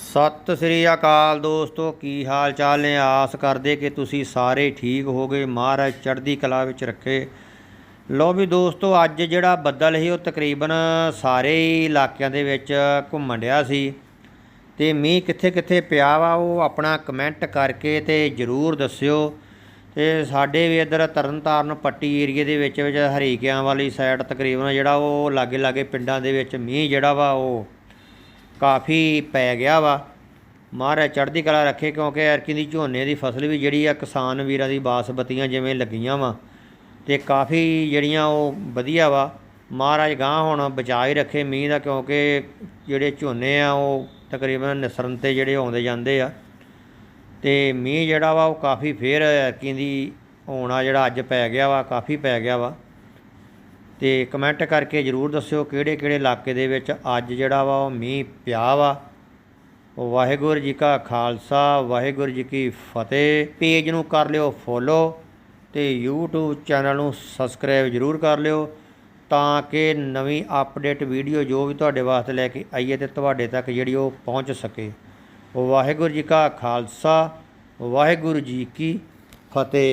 ਸਤਿ ਸ੍ਰੀ ਅਕਾਲ ਦੋਸਤੋ, ਕੀ ਹਾਲ ਚਾਲ ਨੇ? ਆਸ ਕਰਦੇ ਕਿ ਤੁਸੀਂ ਸਾਰੇ ਠੀਕ ਹੋਗੇ ਮਹਾਰਾਜ ਚੜ੍ਹਦੀ ਕਲਾ ਵਿੱਚ ਰੱਖੇ। ਲੋ ਵੀ ਦੋਸਤੋ, ਅੱਜ ਜਿਹੜਾ ਬੱਦਲ ਸੀ, ਉਹ ਤਕਰੀਬਨ ਸਾਰੇ ਹੀ ਇਲਾਕਿਆਂ ਦੇ ਵਿੱਚ ਘੁੰਮਣ ਡਿਆ ਸੀ। ਤੇ ਮੀਂਹ ਕਿੱਥੇ ਕਿੱਥੇ ਪਿਆ ਵਾ, ਉਹ ਆਪਣਾ ਕਮੈਂਟ ਕਰਕੇ ਤੇ ਜਰੂਰ ਦੱਸਿਓ। ਤੇ ਸਾਡੇ ਵੀ ਇੱਧਰ ਤਰਨਤਾਰਨ ਪੱਟੀ ਏਰੀਏ ਦੇ ਵਿੱਚ ਵਿੱਚ ਹਰੀਕਿਆਂ ਵਾਲੀ ਸਾਈਡ ਤਕਰੀਬਨ ਜਿਹੜਾ ਉਹ ਲਾਗੇ ਲਾਗੇ ਪਿੰਡਾਂ ਦੇ ਵਿੱਚ ਮੀਂਹ ਜਿਹੜਾ ਵਾ, ਉਹ ਕਾਫੀ ਪੈ ਗਿਆ ਵਾ। ਮਹਾਰਾਜ ਚੜ੍ਹਦੀ ਕਲਾ ਰੱਖੇ ਕਿਉਂਕਿ ਐਰਕੀ ਦੀ ਝੋਨੇ ਦੀ ਫਸਲ ਵੀ ਜਿਹੜੀ ਆ ਕਿਸਾਨ ਵੀਰਾਂ ਦੀ ਬਾਸਮਤੀਆਂ ਜਿਵੇਂ ਲੱਗੀਆਂ ਵਾ ਤੇ ਕਾਫੀ ਜਿਹੜੀਆਂ ਉਹ ਵਧੀਆ ਵਾ। ਮਹਾਰਾਜ ਗਾਂ ਹੁਣ ਬਚਾ ਹੀ ਰੱਖੇ ਮੀਂਹ ਦਾ ਕਿਉਂਕਿ ਜਿਹੜੇ ਝੋਨੇ ਆ ਉਹ ਤਕਰੀਬਨ ਨਿਸਰਨ ਤੇ ਜਿਹੜੇ ਆਉਂਦੇ ਜਾਂਦੇ ਆ। ਤੇ ਮੀਂਹ ਜਿਹੜਾ ਵਾ ਉਹ ਕਾਫੀ ਫੇਰ ਐਰਕੀ ਦੀ ਹੋਣਾ ਜਿਹੜਾ ਅੱਜ ਪੈ ਗਿਆ ਵਾ, ਕਾਫੀ ਪੈ ਗਿਆ ਵਾ। ਤੇ ਕਮੈਂਟ ਕਰਕੇ ਜਰੂਰ ਦੱਸਿਓ ਕਿਹੜੇ ਕਿਹੜੇ ਇਲਾਕੇ ਦੇ ਵਿੱਚ ਅੱਜ ਜਿਹੜਾ ਵਾ ਉਹ ਮੀਂਹ ਪਿਆ ਵਾ। ਵਾਹਿਗੁਰੂ ਜੀ ਕਾ ਖਾਲਸਾ, ਵਾਹਿਗੁਰੂ ਜੀ ਕੀ ਫਤਿਹ। ਪੇਜ ਨੂੰ ਕਰ ਲਿਓ ਫੋਲੋ ਤੇ YouTube ਚੈਨਲ ਨੂੰ ਸਬਸਕ੍ਰਾਈਬ ਜਰੂਰ ਕਰ ਲਿਓ ਤਾਂ ਕਿ ਨਵੀਂ ਅਪਡੇਟ ਵੀਡੀਓ ਜੋ ਵੀ ਤੁਹਾਡੇ ਵਾਸਤੇ ਲੈ ਕੇ ਆਈਏ ਤੇ ਤੁਹਾਡੇ ਤੱਕ ਜਿਹੜੀ ਉਹ ਪਹੁੰਚ ਸਕੇ। ਵਾਹਿਗੁਰੂ ਜੀ ਕਾ ਖਾਲਸਾ, ਵਾਹਿਗੁਰੂ ਜੀ ਕੀ ਫਤਿਹ।